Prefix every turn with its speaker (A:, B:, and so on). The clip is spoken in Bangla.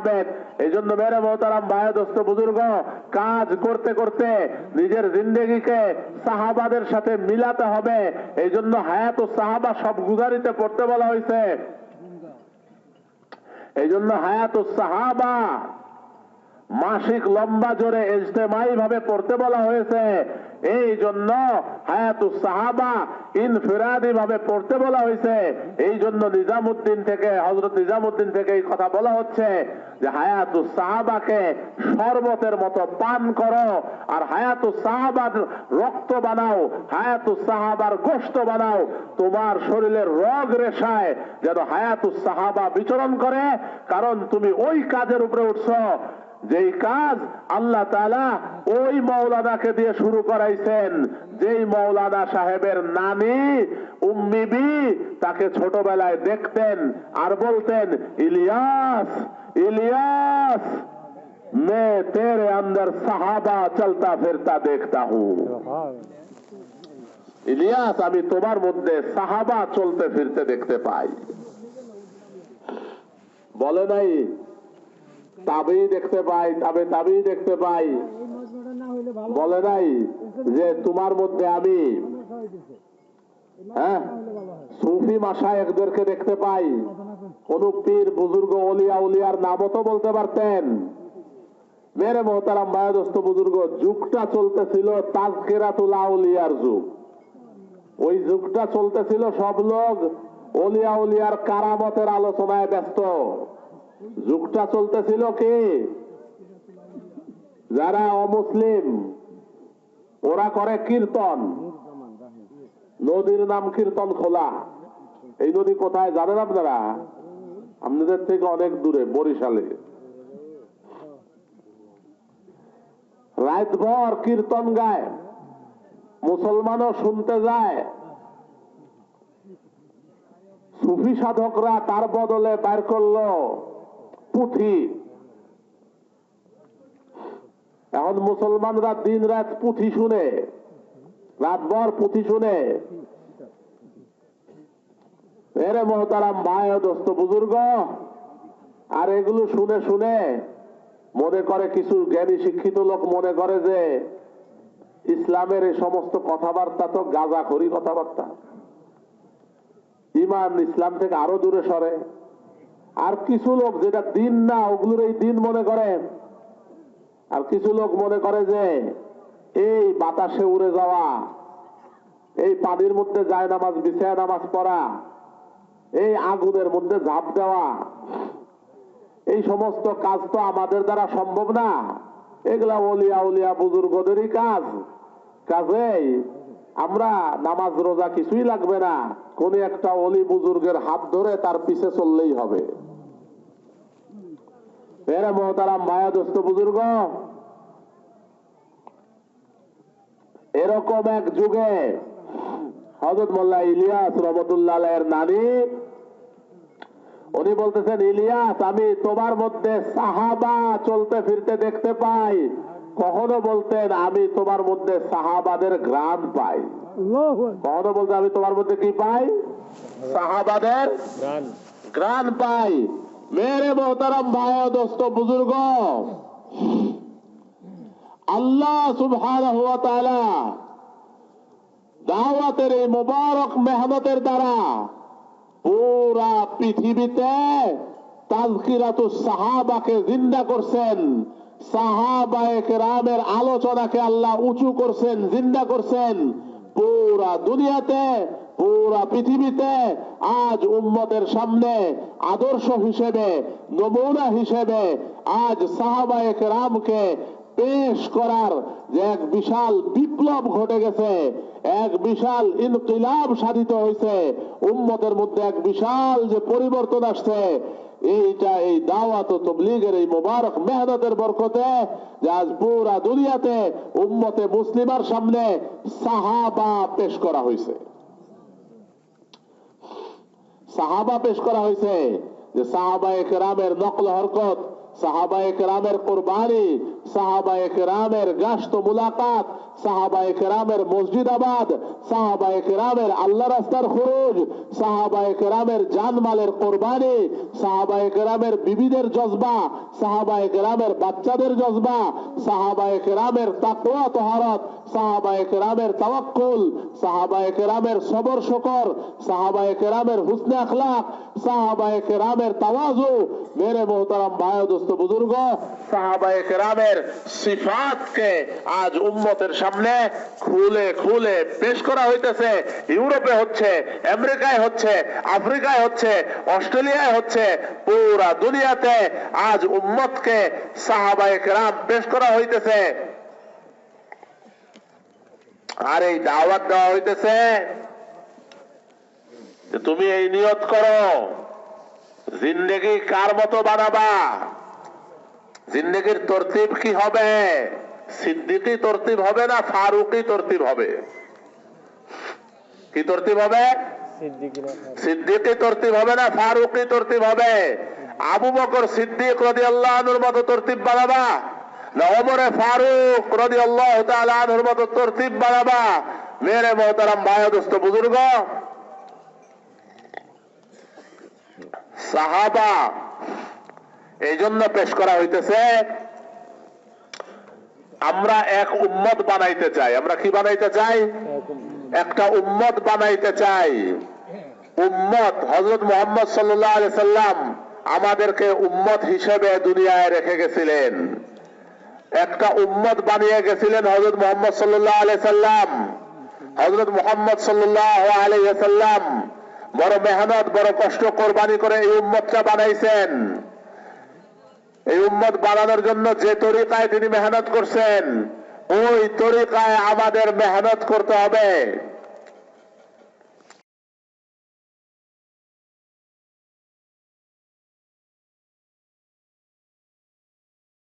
A: আবেদ এই জন্য মেরে মোহতারাম বায়দস্ত বুজুর্গ, কাজ করতে করতে নিজের জিন্দগিকে সাহাবাদের সাথে মিলাতে হবে। এই জন্য হায়াত ও সাহাবা সব গুজারিতে পড়তে বলা হয়েছে। এই জন্য হায়াত ও সাহাবা মাসিক লম্বা জোরে ইজতেমাই ভাবে পড়তে বলা হয়েছে। এই জন্য হায়াতুস সাহাবা ইনফিরাদি ভাবে পড়তে বলা হয়েছে। এই জন্য নিজামুদ্দিন থেকে হজরত নিজামুদ্দিন থেকে এই কথা বলা হচ্ছে যে হায়াতুস সাহাবাকে শরবতের মতো পান করো আর হায়াতুস সাহাবার রক্ত বানাও, হায়াতুস সাহাবার বানাও। তোমার শরীরের রগ রেশায় যেন হায়াতুস সাহাবা বিচরণ করে, কারণ তুমি ওই কাজের উপরে উঠছো। যেই কাজ আল্লাহ তালা ওই মৌলানাকে দিয়ে শুরু করাইছেন, যেই মৌলানা সাহেবের নানি উম্মিবি তাকে ছোটবেলায় দেখতেন আর বলতেন, ইলিয়াস ইলিয়াস, মে সাহাবা চলতা দেখতা হু। ইলিয়াস, আমি তোমার মধ্যে সাহাবা চলতে ফিরতে দেখতে পাই। বলে নাই তাবি দেখতে পাই তাবে তাবি দেখতে পাই। বলে নাই যে তোমার মধ্যে আমি হ্যাঁ? সুফি মাসায়েকদেরকে দেখতে পাই। কোন পীর, বুজুর্গ, অলিয়া, উলিয়ার নামও তো বলতে পারতেন। মেরে মোহতারাম বায়াদস্ত বুজুর্গ, যুগটা চলতেছিল তাজকেরাতুল আউলিয়ার যুগ। ওই যুগটা চলতেছিল সব লোক অলিয়া, উলিয়ার কারামতের আলোচনায় ব্যস্ত। যুগটা চলতেছিল কি? যারা অমুসলিম, ওরা করে কীর্তন। নদীর নাম কীর্তন খোলা। এই নদী কোথায় জানেন আপনারা? আপনাদের থেকে অনেক দূরে, বরিশালে। রাতভর কীর্তন গায়। মুসলমানও শুনতে যায়। সুফি সাধকরা তার বদলে বের করল। পুঁথি। এখন মুসলমানরা দিন রাত পুঁথি শুনে, রাতভর পুঁথি শুনে। এরে মহতারাম ভাই, দোস্ত বুজুর্গ, আর এগুলো শুনে শুনে মনে করে কিছু জ্ঞানী শিক্ষিত লোক মনে করে যে ইসলামের এই সমস্ত কথাবার্তা তো গাঁজাখড়ি কথাবার্তা। ইমান ইসলাম থেকে আরও দূরে সরে। আর কিছু লোক যেটা দিন না, ওগুলোর এই দিন মনে করে। আর কিছু লোক মনে করে যে, এই বাতাসে উড়ে যাওয়া, এই পানির মধ্যে যায় নামাজ, বিছায় নামাজ পড়া, এই আগুনের মধ্যে ঝাঁপ দেওয়া, এই সমস্ত কাজ তো আমাদের দ্বারা সম্ভব না। এগুলা অলিয়া উলিয়া বুজুর্গদেরই কাজ। কাজেই আমরা নামাজ রোজা কিছুই লাগবে না। কোন একটা অলি বুজুর্গের হাত ধরে তার পিছে চললেই হবে। এরকম এক যুগে হজরত মোল্লা ইলিয়াস রহমতুল্লাহ এর উনি বলতেছেন, ইলিয়াস, আমি তোমার মধ্যে সাহাবা চলতে ফিরতে দেখতে পাই। কখনো বলতেন আমি তোমার মধ্যে সাহাবাদের গ্রাম পাই। কখনো বলতে আমি তোমার মধ্যে কি পাই? সাহাবাদের গ্রান পাই। মেরে মোহতারাম ভাই দোস্ত বুজুর্গ। আল্লাহ সুবহানাহু ওয়া তাআলা দাওয়াতের এই মোবারক মেহনতের দ্বারা পুরা পৃথিবীতে তাজকিরাতু সাহাবাকে জিন্দা করছেন। আলোচনাকে আল্লাহ উঁচু করছেন, জিন্দা করছেন। পুরা দুনিয়াতে, পুরা পৃথিবীতে আজ উম্মতের সামনে আদর্শ হিসেবে, নমুনা হিসেবে আজ সাহাবায়ে কেরামকে পেশ করার যে এক বিশাল বিপ্লব ঘটে গেছে, এক বিশাল ইনকিলাব সাধিত হয়েছে, উম্মতের মধ্যে এক বিশাল যে পরিবর্তন আসছে এইটা, এই দাওয়াত ও তবলিগের এই মোবারক মেহনতের বরকতে যে আজ পুরা দুনিয়াতে উম্মতে মুসলিমার সামনে সাহাবা পেশ করা হয়েছে সাহাবা পেশ করা হয়েছে যে সাহাবা একরামের নকল হরকত সাহাবা কেরামের কোরবানি সাহাবায়ে কেরামের গাশত মুলাকাত সাহাবায়ে কেরামের মসজিদাবাদ সাহাবায়ে কেরামের আল্লাহ রাস্তার খরচ জানমালের কোরবানি বিবিদের জজবা বাচ্চাদের জজবা তাকওয়া তহারত তাওয়াক্কুল সবর শকর হুসনে আখলাক তাওয়াজু মেরে মোহতারাম ভাই দোস্ত বুজুর্গ কেরামের সিফাতকে আজ উম্মতের সামনে খুলে খুলে পেশ করা হইতেছে। ইউরোপে হচ্ছে, আমেরিকায় হচ্ছে, আফ্রিকায় হচ্ছে, অস্ট্রেলিয়ায় হচ্ছে, পুরা দুনিয়াতে আজ উম্মতকে সাহাবায়ে কেরাম পেশ করা হইতেছে। আর এই দাওয়াত দেওয়া হইতেছে তুমি এই নিয়ত করো, জিন্দেগি কার মতো বানাবা? জিন্দেগির তরতিব কি হবে? সিদ্দিকি তরতিব হবে না ফারুকি তরতিব হবে? কি তরতিব হবে? সিদ্দিকি তরতিব হবে না ফারুকি তরতিব হবে? আবু বকর সিদ্দিক রদি আল্লাহ মতো তরতিব বানাবা? না ওমরে ফারুক রদি আল্লাহ আনহুর মতো তরতিব বানাবা? মেরে মোহতারাম ভাই ও দোস্ত বুজুর্গ। সাহাবা এই জন্য পেশ করা হইতেছে, আমরা এক উম্মত বানাইতে চাই। আমরা কি বানাইতে চাই? একটা উম্মত বানাইতে চাই। উম্মত হজরত মোহাম্মদ সাল্লাহ সাল্লাম আমাদেরকে উম্মত হিসেবে দুনিয়ায় রেখে গেছিলেন। একটা উম্মত বানিয়ে গেছিলেন হজরত মোহাম্মদ সাল্লাহ সাল্লাম। হজরত মোহাম্মদ সাল্লাহ আলি সাল্লাম বড় মেহনত, বড় কষ্ট কোরবানি করে এই উম্মতটা বানাইছেন। এই উম্মত বাড়ানোর জন্য যে তরিকায় তিনি মেহনত করছেন, ওই তরিকায় আমাদের মেহনত করতে হবে।